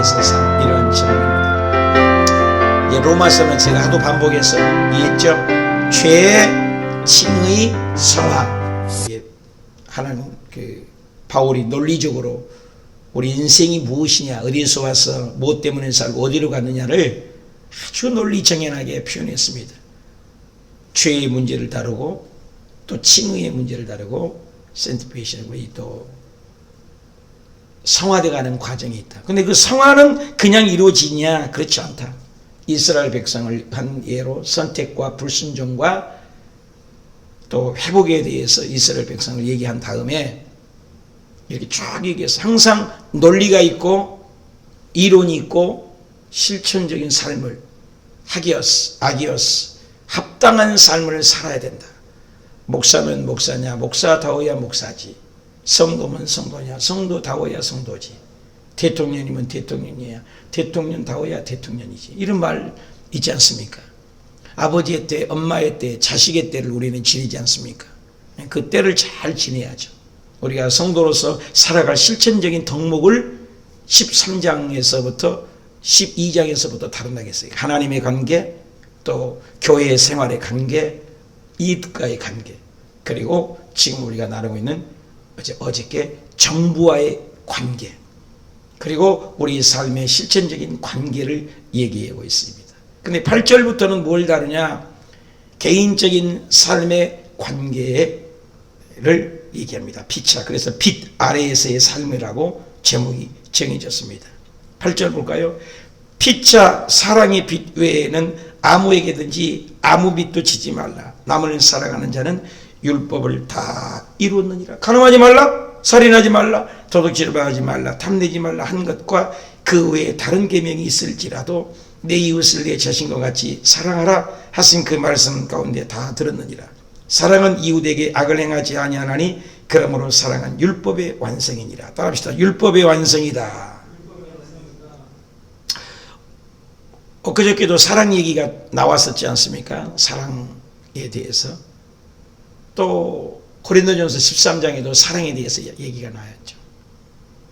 세계에서 산 이러한 질문입니다. 예, 로마서는 제가 하도 반복해서 이했죠. 죄, 칭의, 성화. 예, 하나는 그 바울이 논리적으로 우리 인생이 무엇이냐, 어디서 와서 무엇 때문에 살고 어디로 가느냐를 아주 논리 정연하게 표현했습니다. 죄의 문제를 다루고 또 칭의의 문제를 다루고 센티페이션 우리 또 성화돼가는 과정이 있다. 근데 그 성화는 그냥 이루어지냐? 그렇지 않다. 이스라엘 백성을 한 예로 선택과 불순종과 또 회복에 대해서 이스라엘 백성을 얘기한 다음에 이렇게 쭉 얘기해서 항상 논리가 있고 이론이 있고 실천적인 삶을 하기어스, 아기어스, 합당한 삶을 살아야 된다. 목사면 목사냐, 목사다워야 목사지. 성도면 성도냐, 성도다워야 성도지. 대통령이면 대통령이야, 대통령다워야 대통령이지. 이런 말 있지 않습니까? 아버지의 때, 엄마의 때, 자식의 때를 우리는 지내지 않습니까? 그 때를 잘 지내야죠. 우리가 성도로서 살아갈 실천적인 덕목을 13장에서부터 12장에서부터 다룬다겠어요. 하나님의 관계, 또 교회의 생활의 관계, 이웃과의 관계, 그리고 지금 우리가 나누고 있는 어제 어저께 정부와의 관계, 그리고 우리 삶의 실천적인 관계를 얘기하고 있습니다. 근데 8절부터는 뭘 다루냐? 개인적인 삶의 관계를 얘기합니다. 피차. 그래서 빛 아래에서의 삶이라고 제목이 정해졌습니다. 8절 볼까요? 피차 사랑의 빛 외에는 아무에게든지 아무 빛도 지지 말라. 남을 사랑하는 자는 율법을 다 이루었느니라. 가늠하지 말라. 살인하지 말라. 도둑질을 하지 말라. 탐내지 말라. 한 것과 그 외에 다른 계명이 있을지라도 내 이웃을 내 자신과 같이 사랑하라 하신 그 말씀 가운데 다 들었느니라. 사랑은 이웃에게 악을 행하지 아니하나니 그러므로 사랑은 율법의 완성이니라. 따라합시다. 율법의 완성이다. 엊그저께도 사랑 얘기가 나왔었지 않습니까? 사랑에 대해서. 또 고린도전서 13장에도 사랑에 대해서 얘기가 나왔죠.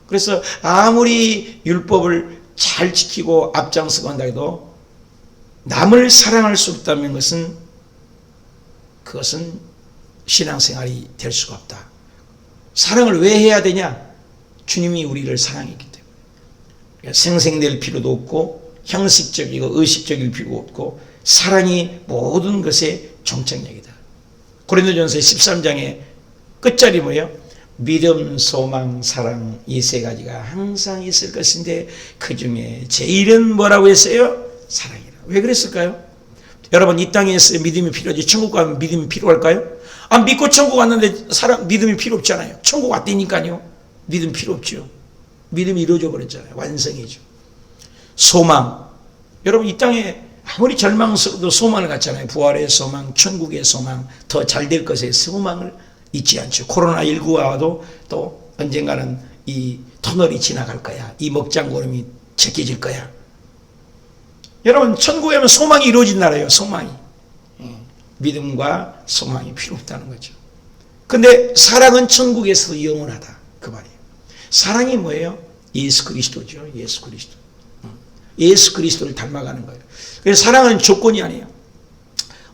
그래서 아무리 율법을 잘 지키고 앞장서고 한다 해도 남을 사랑할 수 없다는 것은 그것은 신앙생활이 될 수가 없다. 사랑을 왜 해야 되냐? 주님이 우리를 사랑했기 때문에. 그러니까 생생될 필요도 없고 형식적이고 의식적일 필요가 없고 사랑이 모든 것의 정착력이다. 고린도전서 13장의 끝자리 뭐예요? 믿음, 소망, 사랑 이 세 가지가 항상 있을 것인데 그 중에 제일은 뭐라고 했어요? 사랑이라. 왜 그랬을까요? 여러분 이 땅에서 믿음이 필요하지 천국 가면 믿음이 필요할까요? 아 믿고 천국 왔는데 사랑 믿음이 필요 없잖아요. 천국 왔다니까요. 믿음 필요 없죠. 믿음이 이루어져 버렸잖아요. 완성이죠. 소망. 여러분 이 땅에 아무리 절망스러워도 소망을 갖잖아요. 부활의 소망, 천국의 소망, 더 잘 될 것의 소망을 잊지 않죠. 코로나19가 와도 또 언젠가는 이 터널이 지나갈 거야. 이 먹장구름이 제껴질 거야. 여러분, 천국에 하면 소망이 이루어진 나라예요. 소망이. 예. 믿음과 소망이 필요 없다는 거죠. 근데 사랑은 천국에서도 영원하다. 그 말이에요. 사랑이 뭐예요? 예수 그리스도죠. 예수 그리스도. 어. 예수 그리스도를 닮아가는 거예요. 그래서 사랑은 조건이 아니에요.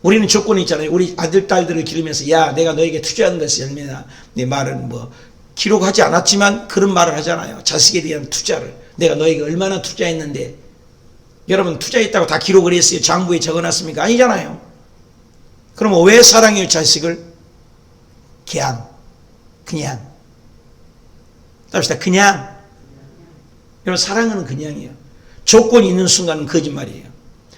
우리는 조건이 있잖아요. 우리 아들, 딸들을 기르면서, 야, 내가 너에게 투자한 것이 얼마나, 내 말은 뭐, 기록하지 않았지만 그런 말을 하잖아요. 자식에 대한 투자를. 내가 너에게 얼마나 투자했는데, 여러분, 투자했다고 다 기록을 했어요. 장부에 적어 놨습니까? 아니잖아요. 그럼 왜 사랑해요, 자식을? 그냥, 그냥. 답시다. 그냥. 여러분, 사랑은 그냥이에요. 조건이 있는 순간은 거짓말이에요.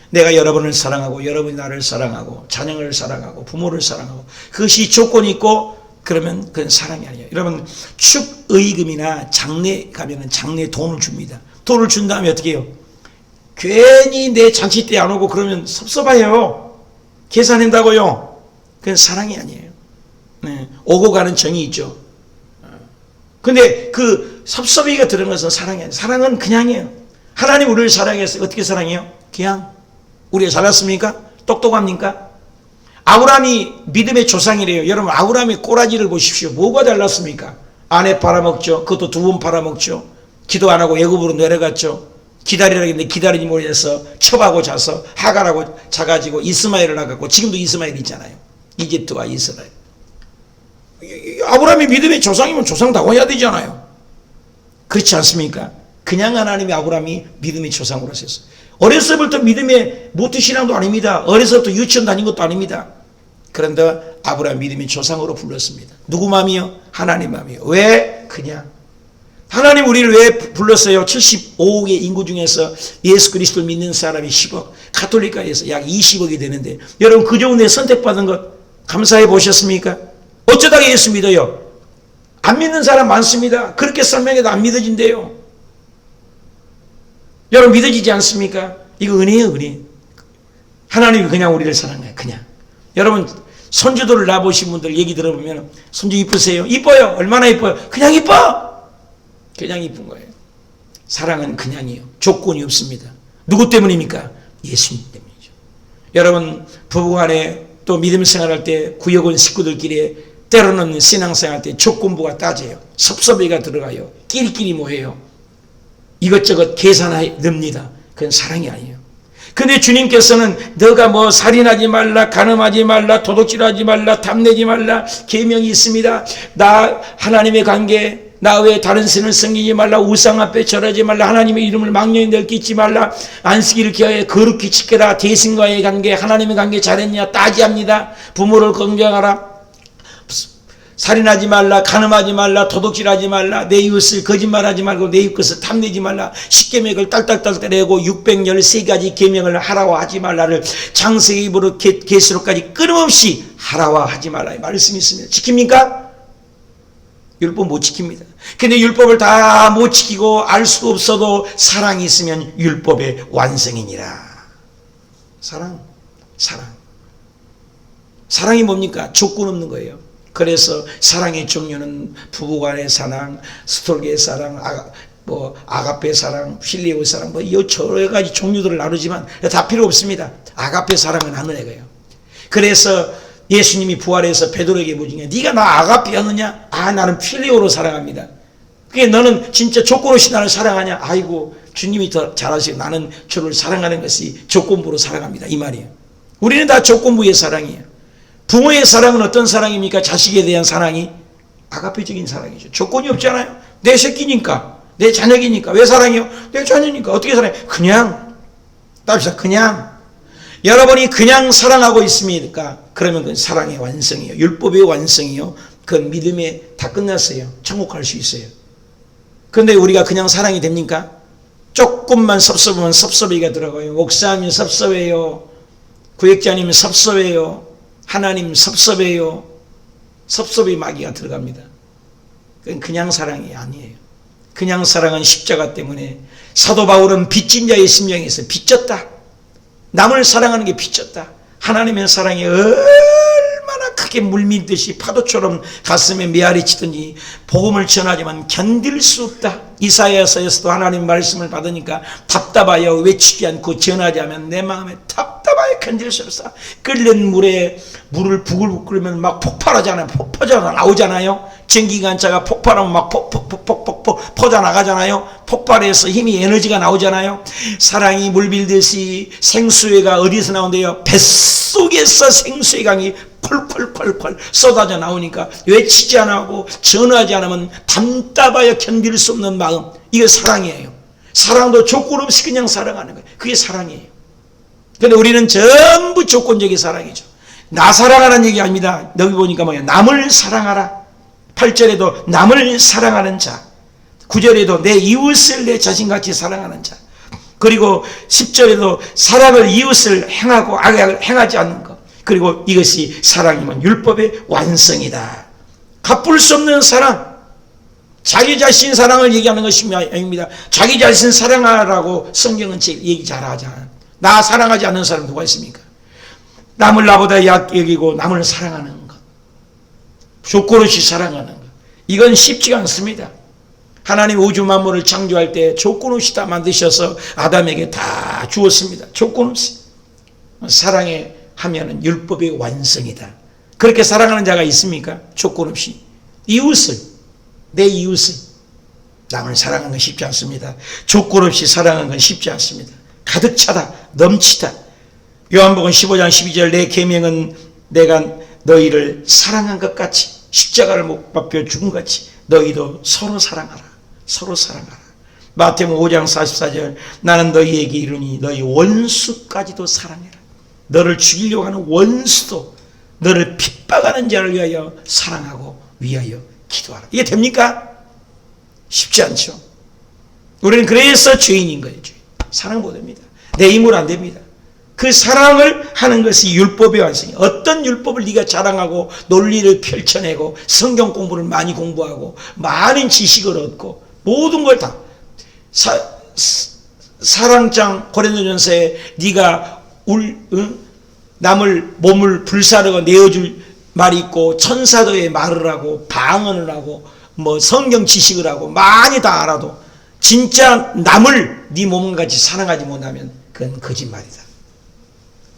내가 여러분을 사랑하고 여러분이 나를 사랑하고 자녀를 사랑하고 부모를 사랑하고 그것이 조건이 있고 그러면 그건 사랑이 아니에요. 여러분 축의금이나 장례 가면은 장례 돈을 줍니다. 돈을 준 다음에 어떻게 해요? 괜히 내 잔치 때 안 오고 그러면 섭섭해요. 계산한다고요. 그건 사랑이 아니에요. 네. 오고 가는 정이 있죠. 근데 그 섭섭이가 들은 것은 사랑이 아니에요. 사랑은 그냥이에요. 하나님 우리를 사랑해서 어떻게 사랑해요? 그냥 우리가 잘났습니까? 똑똑합니까? 아브라함이 믿음의 조상이래요. 여러분 아브라함의 꼬라지를 보십시오. 뭐가 달랐습니까? 아내 팔아먹죠. 그것도 두 번 팔아먹죠. 기도 안 하고 예굽으로 내려갔죠. 기다리라 했는데 기다리지 못해서 첩하고 자서 하가라고 자가지고 이스마엘을 낳았고 지금도 이스마엘 있잖아요. 이집트와 이스라엘. 아브라함이 믿음의 조상이면 조상다고 해야 되잖아요. 그렇지 않습니까? 그냥 하나님이 아브라함이 믿음의 조상으로 하셨어요. 어렸을부터 믿음의 모태 신앙도 아닙니다. 어려서부터 유치원 다닌 것도 아닙니다. 그런데 아브라함 믿음의 조상으로 불렀습니다. 누구 마음이요? 하나님 마음이요. 왜? 그냥. 하나님 우리를 왜 불렀어요? 75억의 인구 중에서 예수 그리스도를 믿는 사람이 10억, 가톨릭가에서 약 20억이 되는데 여러분 그 정도에 선택받은 것 감사해 보셨습니까? 어쩌다가 예수 믿어요? 안 믿는 사람 많습니다. 그렇게 설명해도 안 믿어진대요. 여러분 믿어지지 않습니까? 이거 은혜예요, 은혜. 하나님이 그냥 우리를 사랑해요, 그냥. 여러분 손주들을 낳아보신 분들 얘기 들어보면 손주 이쁘세요? 이뻐요. 얼마나 이뻐요? 그냥 이뻐. 그냥 이쁜 거예요. 사랑은 그냥이요. 조건이 없습니다. 누구 때문입니까? 예수님 때문이죠. 여러분 부부간에 또 믿음 생활할 때 구역원 식구들끼리 때로는 신앙생활 때 조건부가 따져요. 섭섭이가 들어가요. 끼리끼리 뭐해요? 이것저것 계산해 늡니다. 그건 사랑이 아니에요. 근데 주님께서는 너가 뭐 살인하지 말라, 간음하지 말라, 도둑질하지 말라, 탐내지 말라 계명이 있습니다. 나 하나님의 관계 나 외에 다른 신을 섬기지 말라 우상 앞에 절하지 말라 하나님의 이름을 망령히 널끼지 말라 안식일을 기하여 거룩히 지켜라 대신과의 관계 하나님의 관계 잘했냐 따지합니다 부모를 건경하라 살인하지 말라, 간음하지 말라, 도둑질하지 말라, 내 이웃을 거짓말하지 말고 내 이웃을 탐내지 말라, 십계명을 딸딸딸 내고 613가지 계명을 하라고 하지 말라를 창세기 입으로 계시록까지 끊임없이 하라고 하지 말라 이 말씀이 있습니다. 지킵니까? 율법 못 지킵니다. 근데 율법을 다 못 지키고 알 수도 없어도 사랑이 있으면 율법의 완성이니라. 사랑, 사랑. 사랑이 뭡니까? 조건 없는 거예요. 그래서 사랑의 종류는 부부간의 사랑, 스톨게의 사랑, 아, 뭐 아가페 사랑, 필리오 사랑, 뭐 여러 가지 종류들을 나누지만 다 필요 없습니다. 아가페 사랑은 하는 애가요. 그래서 예수님이 부활해서 베드로에게 게 네가 나 아가페 하느냐? 아 나는 필리오로 사랑합니다. 그게 너는 진짜 조건 없이 나를 사랑하냐? 아이고 주님이 더 잘하시고 나는 주를 사랑하는 것이 조건부로 사랑합니다. 이 말이에요. 우리는 다 조건부의 사랑이에요. 부모의 사랑은 어떤 사랑입니까? 자식에 대한 사랑이 아가페적인 사랑이죠. 조건이 없잖아요. 내 새끼니까, 내 자녀이니까. 왜 사랑해요? 내 자녀니까. 어떻게 사랑해? 그냥. 답시다. 그냥. 여러분이 그냥 사랑하고 있습니까? 그러면 그건 사랑의 완성이요. 율법의 완성이요. 그건 믿음에 다 끝났어요. 천국 갈 수 있어요. 그런데 우리가 그냥 사랑이 됩니까? 조금만 섭섭하면 섭섭이가 들어가요. 목사님 섭섭해요. 구역자님 섭섭해요. 하나님 섭섭해요. 섭섭이 마귀가 들어갑니다. 그건 그냥 사랑이 아니에요. 그냥 사랑은 십자가 때문에 사도 바울은 빚진 자의 심령에서 빚졌다. 남을 사랑하는 게 빚졌다. 하나님의 사랑이 크게 물밀듯이 파도처럼 가슴에 메아리 치든지 복음을 전하지만 견딜 수 없다. 이사야서에서도 하나님 말씀을 받으니까 답답하여 외치지 않고 전하지 않으면 내 마음에 답답하여 견딜 수 없어. 끓는 물에 물을 부글부글 끓으면 막 폭발하잖아요. 폭포자가 나오잖아요. 전기관차가 폭발하면 막 폭폭폭폭폭 퍼져 나가잖아요. 폭발해서 힘이 에너지가 나오잖아요. 사랑이 물빌듯이 생수회가 어디서 나온대요? 뱃속에서 생수의 강이 펄펄펄펄 쏟아져 나오니까 외치지 않고 전하지 않으면 답답하여 견딜 수 없는 마음 이게 사랑이에요. 사랑도 조건 없이 그냥 사랑하는 거예요. 그게 사랑이에요. 근데 우리는 전부 조건적인 사랑이죠. 나 사랑하라는 얘기 아닙니다. 여기 보니까 뭐야 남을 사랑하라. 8절에도 남을 사랑하는 자. 9절에도 내 이웃을 내 자신같이 사랑하는 자. 그리고 10절에도 사랑을 이웃을 행하고 악을 행하지 않는 것. 그리고 이것이 사랑이면 율법의 완성이다. 갚을 수 없는 사랑. 자기 자신 사랑을 얘기하는 것이 아닙니다. 자기 자신 사랑하라고 성경은 얘기 잘 하잖아요. 나 사랑하지 않는 사람 누가 있습니까? 남을 나보다 약여기고 남을 사랑하는 것. 조건 없이 사랑하는 것. 이건 쉽지가 않습니다. 하나님 우주 만물을 창조할 때 조건 없이 다 만드셔서 아담에게 다 주었습니다. 조건 없이. 사랑에 하면은 율법의 완성이다. 그렇게 사랑하는 자가 있습니까? 조건 없이. 이웃을, 내 이웃을. 남을 사랑하는 건 쉽지 않습니다. 조건 없이 사랑하는 건 쉽지 않습니다. 가득 차다, 넘치다. 요한복음 15장 12절 내 계명은 내가 너희를 사랑한 것 같이 십자가를 못 박혀 죽은 같이 너희도 서로 사랑하라. 서로 사랑하라. 마태복음 5장 44절 나는 너희에게 이르니 너희 원수까지도 사랑해라. 너를 죽이려고 하는 원수도 너를 핍박하는 자를 위하여 사랑하고 위하여 기도하라. 이게 됩니까? 쉽지 않죠. 우리는 그래서 죄인인 거예요. 죄인. 사랑 못합니다. 내 힘으로 안 됩니다. 그 사랑을 하는 것이 율법의 완성이 어떤 율법을 네가 자랑하고 논리를 펼쳐내고 성경 공부를 많이 공부하고 많은 지식을 얻고 모든 걸 다 사랑장 고린도전서에 네가 울 응? 남을 몸을 불사르고 내어줄 말이 있고 천사도의 말을 하고 방언을 하고 뭐 성경 지식을 하고 많이 다 알아도 진짜 남을 네 몸과 같이 사랑하지 못하면 그건 거짓말이다.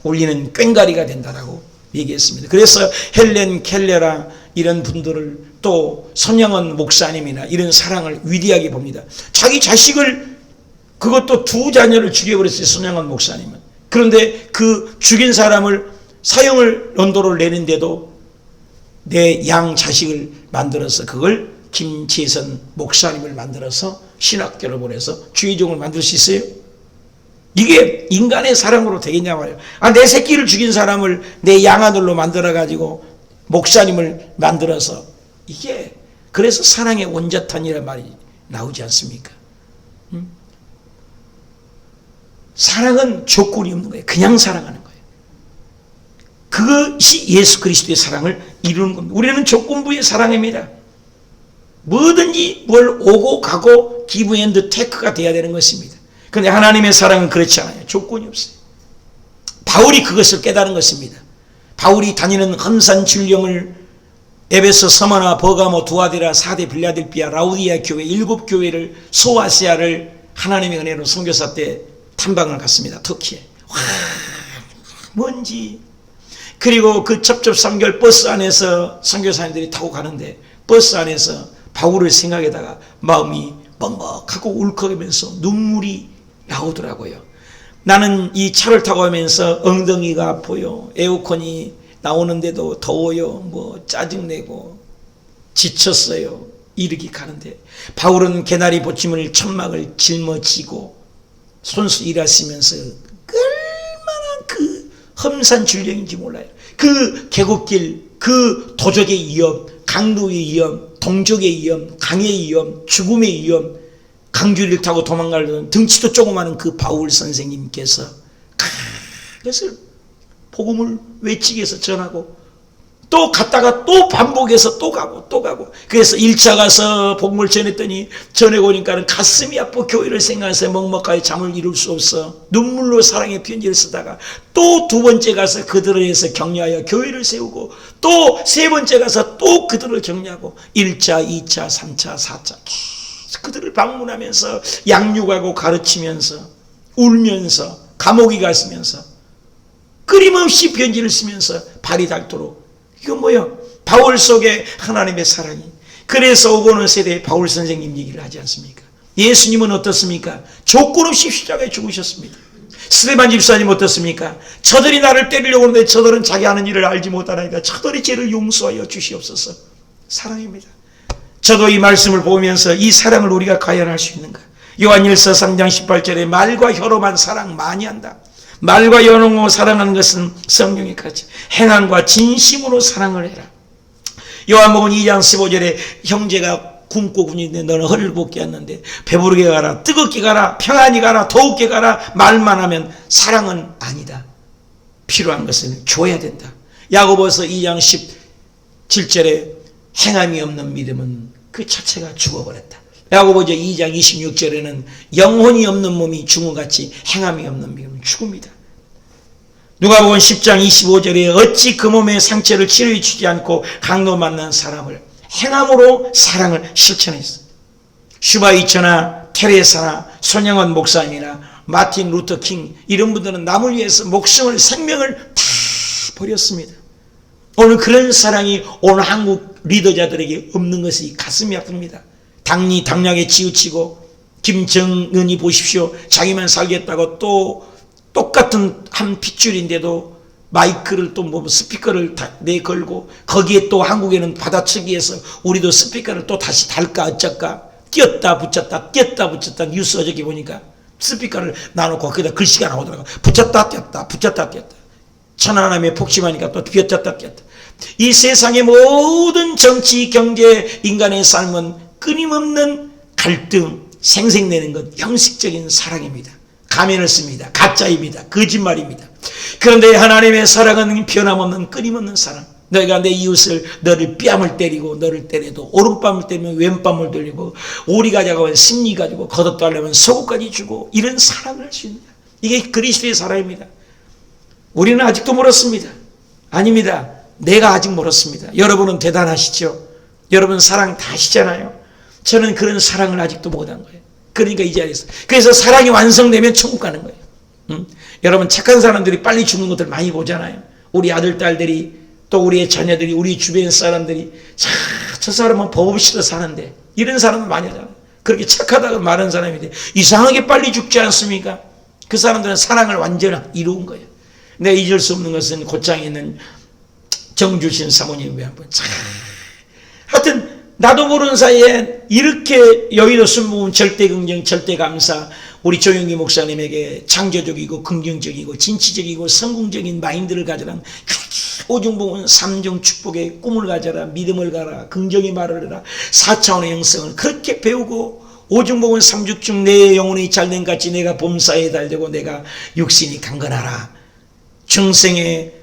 우리는 꽹가리가 된다라고 얘기했습니다. 그래서 헬렌 켈레라 이런 분들을 또 손영원 목사님이나 이런 사랑을 위대하게 봅니다. 자기 자식을 그것도 두 자녀를 죽여버렸어요. 손영원 목사님은. 그런데 그 죽인 사람을 사형을 연도를 내는데도 내 양 자식을 만들어서 그걸 김재선 목사님을 만들어서 신학교를 보내서 주의종을 만들 수 있어요? 이게 인간의 사랑으로 되겠냐 말이에요. 아, 내 새끼를 죽인 사람을 내 양아들로 만들어가지고 목사님을 만들어서 이게 그래서 사랑의 원자탄이란 말이 나오지 않습니까? 음? 사랑은 조건이 없는 거예요. 그냥 사랑하는 거예요. 그것이 예수 그리스도의 사랑을 이루는 겁니다. 우리는 조건부의 사랑입니다. 뭐든지 뭘 오고 가고 기브 앤드 테크가 돼야 되는 것입니다. 그런데 하나님의 사랑은 그렇지 않아요. 조건이 없어요. 바울이 그것을 깨달은 것입니다. 바울이 다니는 험산 진령을 에베소, 서머나, 버가모, 두아디라, 사대, 빌라델비아, 라우디아 교회 일곱 교회를 소아시아를 하나님의 은혜로 선교사 때 탐방을 갔습니다. 터키에. 와, 뭔지. 그리고 그 첩첩 삼결 버스 안에서 선교사님들이 타고 가는데 버스 안에서 바울을 생각에다가 마음이 먹먹하고 울컥하면서 눈물이 나오더라고요. 나는 이 차를 타고 가면서 엉덩이가 아파요. 에어컨이 나오는데도 더워요. 뭐 짜증내고 지쳤어요. 이르기 가는데 바울은 개나리 보침을 천막을 짊어지고 손수 일하시면서 얼마나 그 험산 줄령인지 몰라요. 그 계곡길, 그 도적의 위험, 강도의 위험, 동족의 위험, 강의 위험, 죽음의 위험, 강주를 타고 도망가려는 등치도 조그마한 그 바울 선생님께서 그것을 복음을 외치기 위해서 전하고 또 갔다가 또 반복해서 또 가고 또 가고. 그래서 1차 가서 복음을 전했더니 전해 오니까는 가슴이 아파 교회를 생각해서 먹먹하게 잠을 이룰 수 없어. 눈물로 사랑의 편지를 쓰다가 또 두 번째 가서 그들을 해서 격려하여 교회를 세우고 또 세 번째 가서 또 그들을 격려하고 1차 2차 3차 4차 그들을 방문하면서 양육하고 가르치면서 울면서 감옥에 갔으면서 끊임없이 편지를 쓰면서 발이 닳도록 이거 뭐요? 바울 속에 하나님의 사랑이 그래서 오고는 세대에 바울 선생님 얘기를 하지 않습니까? 예수님은 어떻습니까? 조건 없이 십자가에 죽으셨습니다. 스테반 집사님 어떻습니까? 저들이 나를 때리려고 하는데 저들은 자기 하는 일을 알지 못하나이다. 저들이 죄를 용서하여 주시옵소서. 사랑입니다. 저도 이 말씀을 보면서 이 사랑을 우리가 가연할 수 있는가? 요한일서 3장 18절에 말과 혀로만 사랑 많이 한다. 말과 연홍으로 사랑하는 것은 성경에 가지. 행함과 진심으로 사랑을 해라. 요한복음 2장 15절에 형제가 굶고 군인데 너는 허리를 볶게 했는데 배부르게 가라 뜨겁게 가라 평안히 가라 더욱게 가라 말만 하면 사랑은 아니다. 필요한 것은 줘야 된다. 야고보서 2장 17절에 행함이 없는 믿음은 그 자체가 죽어버렸다. 야고보서 2장 26절에는 영혼이 없는 몸이 죽음같이 행함이 없는 믿음은 죽음이다. 누가복음 10장 25절에 어찌 그 몸의 상처를 치료해 주지 않고 강도 만난 사람을 행함으로 사랑을 실천했어. 슈바이처나 테레사나 손영원 목사님이나 마틴 루터 킹 이런 분들은 남을 위해서 목숨을 생명을 다 버렸습니다. 오늘 그런 사랑이 오늘 한국 리더자들에게 없는 것이 가슴이 아픕니다. 당리 당량에 치우치고 김정은이 보십시오. 자기만 살겠다고 또 똑같은 한 핏줄인데도 마이크를 또 뭐 스피커를 다 내걸고 거기에 또 한국에는 받아치기해서 우리도 스피커를 또 다시 달까 어쩔까? 띄었다 붙였다 띄었다 붙였다 뉴스 어저께 보니까 스피커를 나놓고 거기다 글씨가 나오더라고 붙였다 띄었다 붙였다 띄었다. 천하남의 폭심하니까 또 띄었다 띄었다. 이 세상의 모든 정치 경제 인간의 삶은 끊임없는 갈등 생생내는 것 형식적인 사랑입니다 가면을 씁니다 가짜입니다 거짓말입니다 그런데 하나님의 사랑은 변함없는 끊임없는 사랑. 너희가 내 이웃을 너를 뺨을 때리고 너를 때려도 오른뺨을 때리면 왼뺨을 돌리고 오리 가져가면 심리 가지고 걷어달라면 속옷까지 주고 이런 사랑을 할 수 있는 이게 그리스도의 사랑입니다. 우리는 아직도 멀었습니다. 아닙니다. 내가 아직 멀었습니다. 여러분은 대단하시죠? 여러분 사랑 다 하시잖아요. 저는 그런 사랑을 아직도 못한 거예요. 그러니까 이 자리에서. 그래서 사랑이 완성되면 천국 가는 거예요. 음? 여러분 착한 사람들이 빨리 죽는 것들 많이 보잖아요. 우리 아들 딸들이 또 우리의 자녀들이 우리 주변 사람들이 자, 저 사람은 법 없이도 사는데 이런 사람은 많이 하잖아요. 그렇게 착하다고 말하는 사람인데 이상하게 빨리 죽지 않습니까? 그 사람들은 사랑을 완전히 이루은 거예요. 내가 잊을 수 없는 것은 곧장에 있는 정주신 사모님의 한번 참 하여튼 나도 모르는 사이에 이렇게 여의도 순모은 절대 긍정 절대 감사 우리 조영기 목사님에게 창조적이고 긍정적이고 진취적이고 성공적인 마인드를 가져라 오중봉은 삼중 축복의 꿈을 가져라 믿음을 가라 긍정의 말을 해라 4차원의 영성을 그렇게 배우고 오중봉은 삼죽중 내 영혼이 잘된 같이 내가 범사에 달되고 내가 육신이 강건하라. 중생의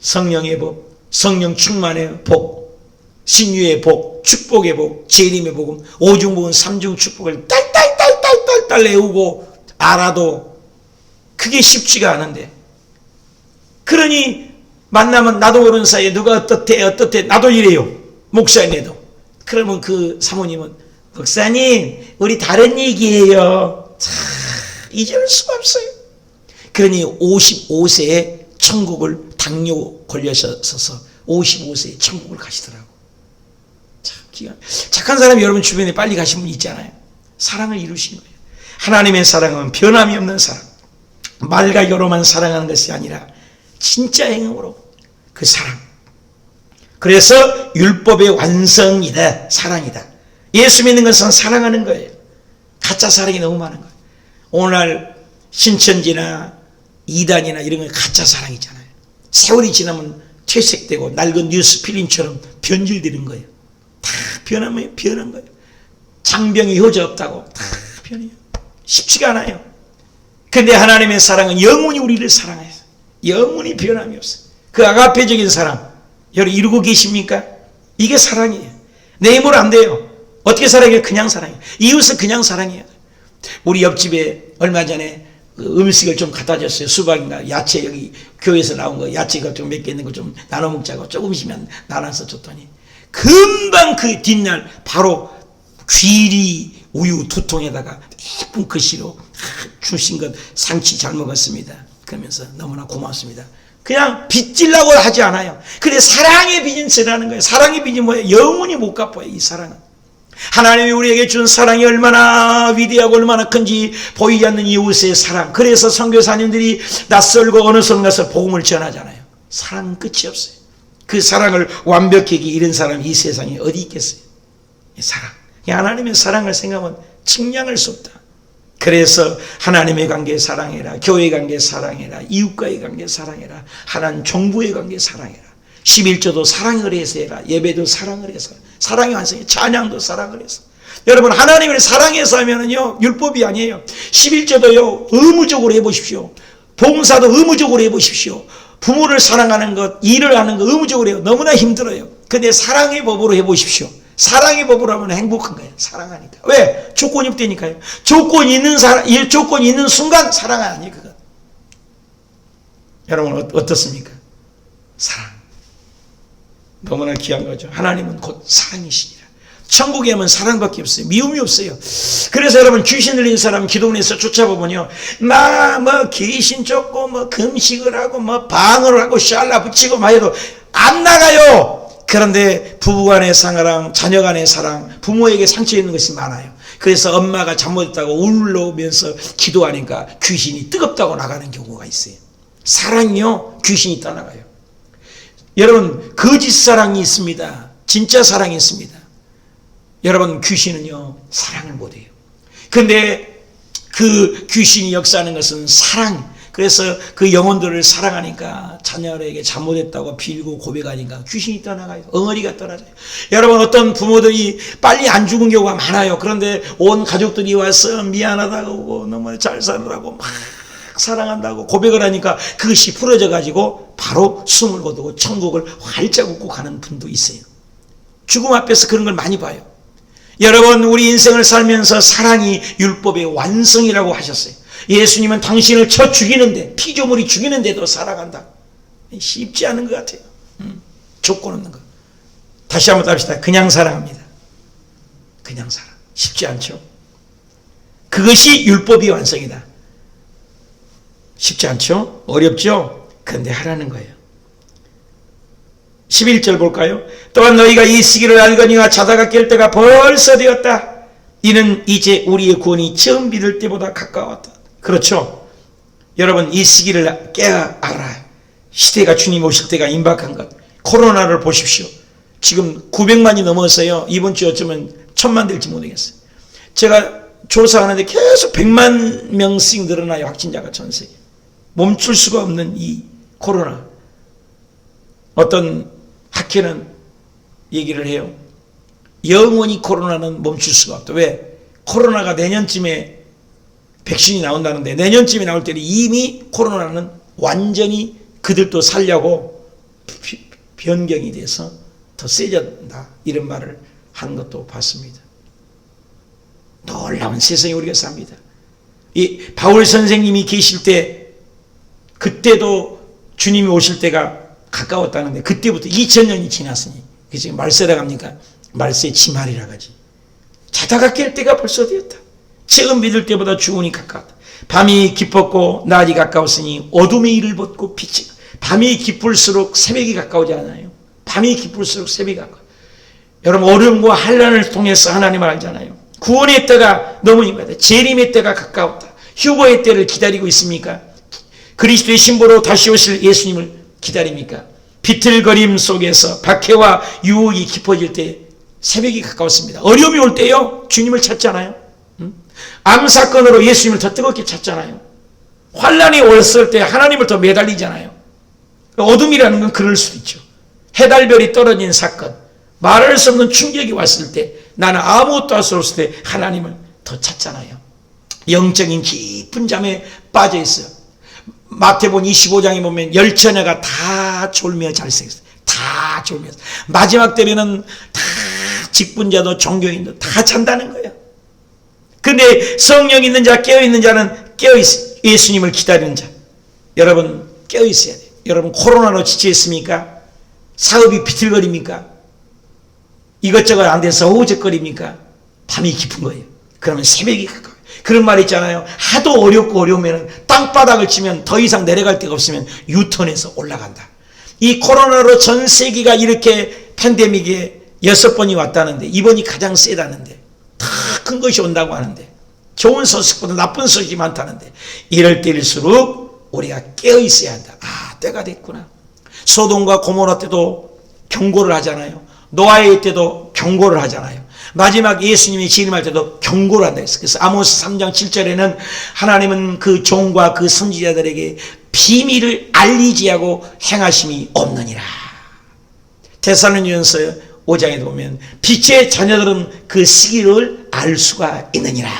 성령의 법 성령 충만의 복 신유의 복 축복의 복 재림의 복음 오중복은 삼중 축복을 딸딸딸딸딸딸 내우고 알아도 그게 쉽지가 않은데. 그러니 만나면 나도 모르는 사이에 누가 어떻대 어떻대 나도 이래요. 목사님도. 그러면 그 사모님은 목사님 우리 다른 얘기예요. 참 잊을 수가 없어요. 그러니 55세에 천국을 당뇨 걸려서서 55세에 천국을 가시더라고. 참 기가 착한 사람이 여러분 주변에 빨리 가신 분 있잖아요. 사랑을 이루신 거예요. 하나님의 사랑은 변함이 없는 사랑. 말과 여로만 사랑하는 것이 아니라 진짜 행동으로 그 사랑. 그래서 율법의 완성이다. 사랑이다. 예수 믿는 것은 사랑하는 거예요. 가짜 사랑이 너무 많은 거예요. 오늘날 신천지나 이단이나 이런 건 가짜 사랑이잖아요. 세월이 지나면 퇴색되고 낡은 뉴스 필름처럼 변질되는 거예요. 다 변하면 변한 거예요. 장병이 효자 없다고. 다 변해요. 쉽지가 않아요. 근데 하나님의 사랑은 영원히 우리를 사랑해요. 영원히 변함이 없어요. 그 아가페적인 사랑. 여러분 이루고 계십니까? 이게 사랑이에요. 내 힘으로 안 돼요. 어떻게 사랑해요? 그냥 사랑해요. 이웃은 그냥 사랑해요. 우리 옆집에 얼마 전에 그 음식을 좀 갖다 줬어요. 수박인가? 야채 여기 교회에서 나온 거 야채가 좀몇개 있는 거 좀 나눠 먹자고 조금씩만 나눠서 줬더니 금방 그 뒷날 바로 귀리 우유 두 통에다가 예쁜 글씨로 주신 것 상치 잘 먹었습니다. 그러면서 너무나 고맙습니다. 그냥 빚질라고 하지 않아요. 근데 사랑의 빚은 지라는 거예요. 사랑의 빚이 뭐예요? 영원히 못 갚아요. 이 사랑은. 하나님이 우리에게 준 사랑이 얼마나 위대하고 얼마나 큰지 보이지 않는 이웃의 사랑. 그래서 선교사님들이 낯설고 어느 손 가서 복음을 전하잖아요. 사랑은 끝이 없어요. 그 사랑을 완벽하게 잃은 사람이 이 세상에 어디 있겠어요? 사랑. 하나님의 사랑을 생각하면 측량할 수 없다. 그래서 하나님의 관계 사랑해라. 교회 관계 사랑해라. 이웃과의 관계 사랑해라. 하나님 정부의 관계 사랑해라. 11조도 사랑을 해서 해라. 예배도 사랑을 해서. 사랑이 완성해. 찬양도 사랑을 해서. 여러분, 하나님을 사랑해서 하면은요, 율법이 아니에요. 11조도요, 의무적으로 해보십시오. 봉사도 의무적으로 해보십시오. 부모를 사랑하는 것, 일을 하는 것 의무적으로 해요. 너무나 힘들어요. 근데 사랑의 법으로 해보십시오. 사랑의 법으로 하면 행복한 거예요. 사랑하니까. 왜? 조건이 없다니까요. 조건 있는 사랑, 조건 있는 순간 사랑 아니에요, 그건. 여러분, 어, 어떻습니까? 사랑. 너무나 귀한 거죠. 하나님은 곧 사랑이시니라. 천국에 하면 사랑밖에 없어요. 미움이 없어요. 그래서 여러분 귀신 들린 사람 기도원에서 쫓아보면요. 막뭐 귀신 쫓고 뭐 금식을 하고 뭐 방을 하고 샬라 붙이고 막 해도 안 나가요. 그런데 부부 간의 사랑, 자녀 간의 사랑, 부모에게 상처 있는 것이 많아요. 그래서 엄마가 잘못했다고 울려면서 기도하니까 귀신이 뜨겁다고 나가는 경우가 있어요. 사랑이요, 귀신이 떠나가요. 여러분, 거짓 사랑이 있습니다. 진짜 사랑이 있습니다. 여러분, 귀신은요, 사랑을 못해요. 근데 그 귀신이 역사하는 것은 사랑, 그래서 그 영혼들을 사랑하니까 자녀에게 잘못했다고 빌고 고백하니까 귀신이 떠나가요. 엉어리가 떠나져요. 여러분 어떤 부모들이 빨리 안 죽은 경우가 많아요. 그런데 온 가족들이 와서 미안하다고 너무 잘 살으라고 막 사랑한다고 고백을 하니까 그것이 풀어져 가지고 바로 숨을 거두고 천국을 활짝 웃고 가는 분도 있어요. 죽음 앞에서 그런 걸 많이 봐요. 여러분 우리 인생을 살면서 사랑이 율법의 완성이라고 하셨어요. 예수님은 당신을 쳐 죽이는데 피조물이 죽이는데도 살아간다. 쉽지 않은 것 같아요. 음, 조건 없는 것. 다시 한번 답시다. 그냥 사랑합니다. 그냥 사랑. 쉽지 않죠. 그것이 율법이 완성이다. 쉽지 않죠? 어렵죠? 그런데 하라는 거예요. 11절 볼까요? 또한 너희가 이 시기를 알거니와 자다가 깰 때가 벌써 되었다. 이는 이제 우리의 구원이 처음 믿을 때보다 가까웠다. 그렇죠? 여러분 이 시기를 깨야 알아. 시대가 주님 오실 때가 임박한 것. 코로나를 보십시오. 지금 900만이 넘었어요. 이번 주 어쩌면 천만 될지 모르겠어요. 제가 조사하는데 계속 100만 명씩 늘어나요. 확진자가 전 세계. 멈출 수가 없는 이 코로나. 어떤 학회는 얘기를 해요. 영원히 코로나는 멈출 수가 없다. 왜? 코로나가 내년쯤에 백신이 나온다는데 내년쯤에 나올 때는 이미 코로나는 완전히 그들도 살려고 변경이 돼서 더 세졌다. 이런 말을 하는 것도 봤습니다. 놀라운 세상에 우리가 삽니다. 이 바울 선생님이 계실 때 그때도 주님이 오실 때가 가까웠다는데 그때부터 2000년이 지났으니 그 지금 말세라 갑니까? 말세 지말이라 가지. 자다가 깰 때가 벌써 되었다. 처음 믿을 때보다 주원이 가까웠다. 밤이 깊었고 낮이 가까웠으니 어둠의 일을 벗고 빛이 밤이 깊을수록 새벽이 가까우지 않아요. 밤이 깊을수록 새벽이 가까워. 여러분 어려움과 환란을 통해서 하나님을 알잖아요. 구원의 때가 너무 임하다. 재림의 때가 가까웠다. 휴거의 때를 기다리고 있습니까? 그리스도의 신보로 다시 오실 예수님을 기다립니까? 비틀거림 속에서 박해와 유혹이 깊어질 때 새벽이 가까웠습니다. 어려움이 올 때요 주님을 찾잖아요. 암 사건으로 예수님을 더 뜨겁게 찾잖아요. 환란이 왔을 때 하나님을 더 매달리잖아요. 어둠이라는 건 그럴 수도 있죠. 해달별이 떨어진 사건, 말할 수 없는 충격이 왔을 때 나는 아무것도 할 수 없을 때 하나님을 더 찾잖아요. 영적인 깊은 잠에 빠져 있어요. 마태본 25장에 보면 열처녀가 다 졸며 잘생겼어요. 다 졸며. 마지막 때에는 다 직분자도 종교인도 다 잔다는 거예요. 근데 성령 있는 자, 깨어 있는 자는 깨어 있, 예수님을 기다리는 자. 여러분 깨어 있어야 돼요. 여러분 코로나로 지쳐 있습니까? 사업이 비틀거립니까? 이것저것 안 돼서 허우적거립니까? 밤이 깊은 거예요. 그러면 새벽이 가까워요. 그런 말 있잖아요. 하도 어렵고 어려우면 땅바닥을 치면 더 이상 내려갈 데가 없으면 유턴해서 올라간다. 이 코로나로 전 세계가 이렇게 팬데믹에 여섯 번이 왔다는데 이번이 가장 세다는데 더큰 것이 온다고 하는데 좋은 소식보다 나쁜 소식이 많다는데 이럴 때일수록 우리가 깨어 있어야 한다. 아 때가 됐구나. 소돔과 고모라 때도 경고를 하잖아요. 노아의 때도 경고를 하잖아요. 마지막 예수님이 진임할 때도 경고를 한다 했어요. 그래서 아모스 3장 7절에는 하나님은 그 종과 그 선지자들에게 비밀을 알리지 하고 행하심이 없느니라. 대사는연서 5장에 보면 빛의 자녀들은 그 시기를 알 수가 있느니라.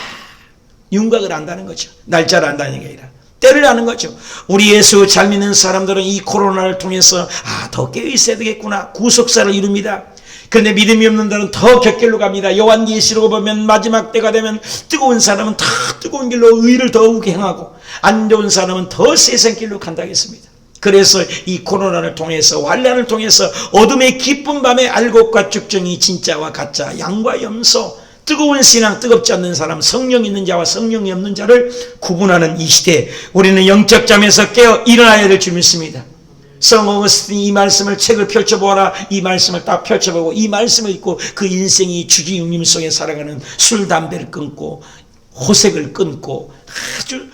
윤곽을 안다는 거죠. 날짜를 안다는 게 아니라. 때를 아는 거죠. 우리 예수 잘 믿는 사람들은 이 코로나를 통해서 아, 더 깨어 있어야 되겠구나. 구속사를 이룹니다. 그런데 믿음이 없는 자는 더 곁길로 갑니다. 요한계시록 보면 마지막 때가 되면 뜨거운 사람은 더 뜨거운 길로 의를 더욱 행하고 안 좋은 사람은 더 세상 길로 간다 했습니다. 그래서 이 코로나를 통해서 환란을 통해서 어둠의 깊은 밤에 알곡과 쭉정이 진짜와 가짜 양과 염소 뜨거운 신앙 뜨겁지 않는 사람 성령 있는 자와 성령이 없는 자를 구분하는 이 시대 우리는 영적 잠에서 깨어 일어나야 될 줄 믿습니다. 성 어거스틴이 이 말씀을 책을 펼쳐보아라 이 말씀을 딱 펼쳐보고 이 말씀을 읽고 그 인생이 주기육림 속에 살아가는 술 담배를 끊고 호색을 끊고 아주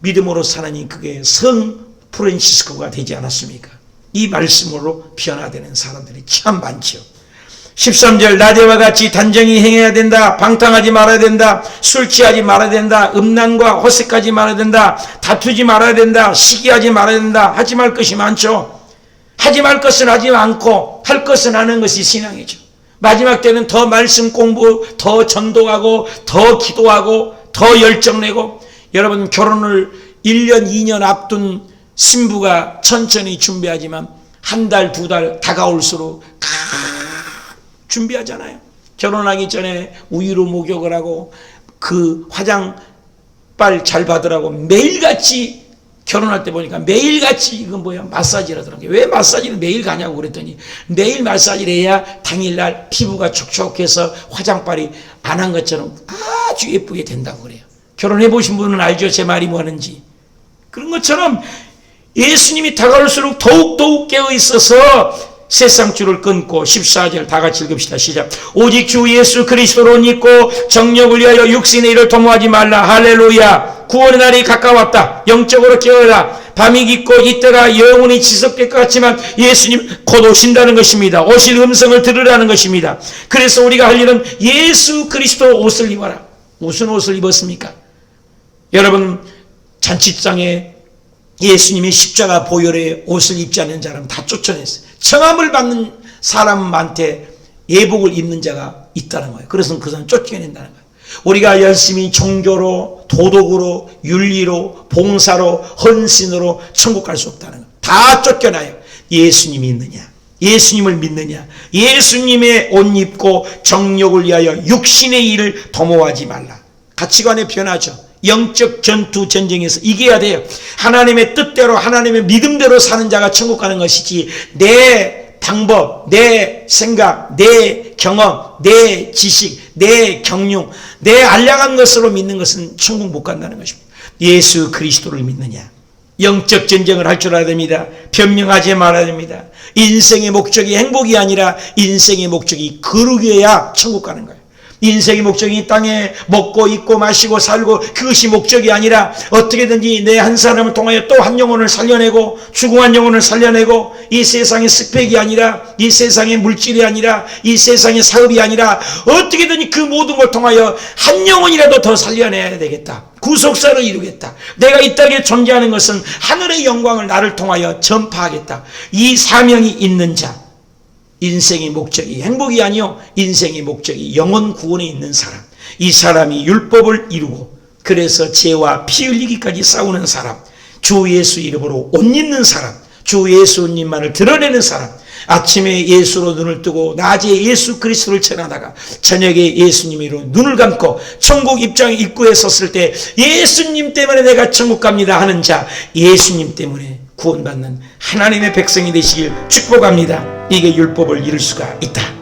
믿음으로 사나니 그게 성 프란시스코가 되지 않았습니까? 이 말씀으로 변화되는 사람들이 참 많죠. 13절 나대와 같이 단정히 행해야 된다. 방탕하지 말아야 된다. 술 취하지 말아야 된다. 음란과 호색하지 말아야 된다. 다투지 말아야 된다. 시기하지 말아야 된다. 하지 말 것이 많죠. 하지 말 것은 하지 않고 할 것은 하는 것이 신앙이죠. 마지막 때는 더 말씀 공부, 더 전도하고 더 기도하고 더 열정내고 여러분 결혼을 1년 2년 앞둔 신부가 천천히 준비하지만 한 달 두 달 다가올수록 가 준비하잖아요. 결혼하기 전에 우유로 목욕을 하고 그 화장빨 잘 받으라고 매일같이 결혼할 때 보니까 매일같이 이건 뭐야 마사지를 하더라고요. 왜 마사지를 매일 가냐고 그랬더니 매일 마사지를 해야 당일날 피부가 촉촉해서 화장빨이 안 한 것처럼 아주 예쁘게 된다고 그래요. 결혼해 보신 분은 알죠 제 말이 뭐하는지. 그런 것처럼 예수님이 다가올수록 더욱더욱 깨어 있어서 세상 줄을 끊고 14절 다 같이 읽읍시다. 시작. 오직 주 예수 그리스도로 믿고 정력을 위하여 육신의 일을 도모하지 말라. 할렐루야. 구원의 날이 가까웠다. 영적으로 깨어라. 밤이 깊고 이때가 영원히 지속될 것 같지만 예수님 곧 오신다는 것입니다. 오실 음성을 들으라는 것입니다. 그래서 우리가 할 일은 예수 그리스도 옷을 입어라. 무슨 옷을 입었습니까? 여러분 잔치장에 예수님이 십자가 보혈의 옷을 입지 않는 자는 다 쫓아냈어요. 청함을 받는 사람한테 예복을 입는 자가 있다는 거예요. 그래서 그 사람 쫓겨낸다는 거예요. 우리가 열심히 종교로, 도덕으로, 윤리로, 봉사로, 헌신으로 천국 갈 수 없다는 거예요. 다 쫓겨나요. 예수님이 있느냐? 예수님을 믿느냐? 예수님의 옷 입고 정욕을 위하여 육신의 일을 도모하지 말라. 가치관의 변화죠. 영적 전투 전쟁에서 이겨야 돼요. 하나님의 뜻대로 하나님의 믿음대로 사는 자가 천국 가는 것이지 내 방법, 내 생각, 내 경험, 내 지식, 내 경륜, 내 알량한 것으로 믿는 것은 천국 못 간다는 것입니다. 예수 그리스도를 믿느냐? 영적 전쟁을 할 줄 알아야 됩니다. 변명하지 말아야 됩니다. 인생의 목적이 행복이 아니라 인생의 목적이 거룩이어야 천국 가는 거예요. 인생의 목적이 이 땅에 먹고 입고 마시고 살고 그것이 목적이 아니라 어떻게든지 내 한 사람을 통하여 또 한 영혼을 살려내고 죽음한 영혼을 살려내고 이 세상의 스펙이 아니라 이 세상의 물질이 아니라 이 세상의 사업이 아니라 어떻게든지 그 모든 걸 통하여 한 영혼이라도 더 살려내야 되겠다. 구속사를 이루겠다. 내가 이 땅에 존재하는 것은 하늘의 영광을 나를 통하여 전파하겠다. 이 사명이 있는 자. 인생의 목적이 행복이 아니요 인생의 목적이 영원 구원에 있는 사람. 이 사람이 율법을 이루고 그래서 죄와 피 흘리기까지 싸우는 사람. 주 예수 이름으로 옷 입는 사람. 주 예수님만을 드러내는 사람. 아침에 예수로 눈을 뜨고 낮에 예수 그리스도를 전하다가 저녁에 예수님으로 눈을 감고 천국 입장 입구에 섰을 때 예수님 때문에 내가 천국 갑니다 하는 자 예수님 때문에 구원받는 하나님의 백성이 되시길 축복합니다. 이게 율법을 이룰 수가 있다.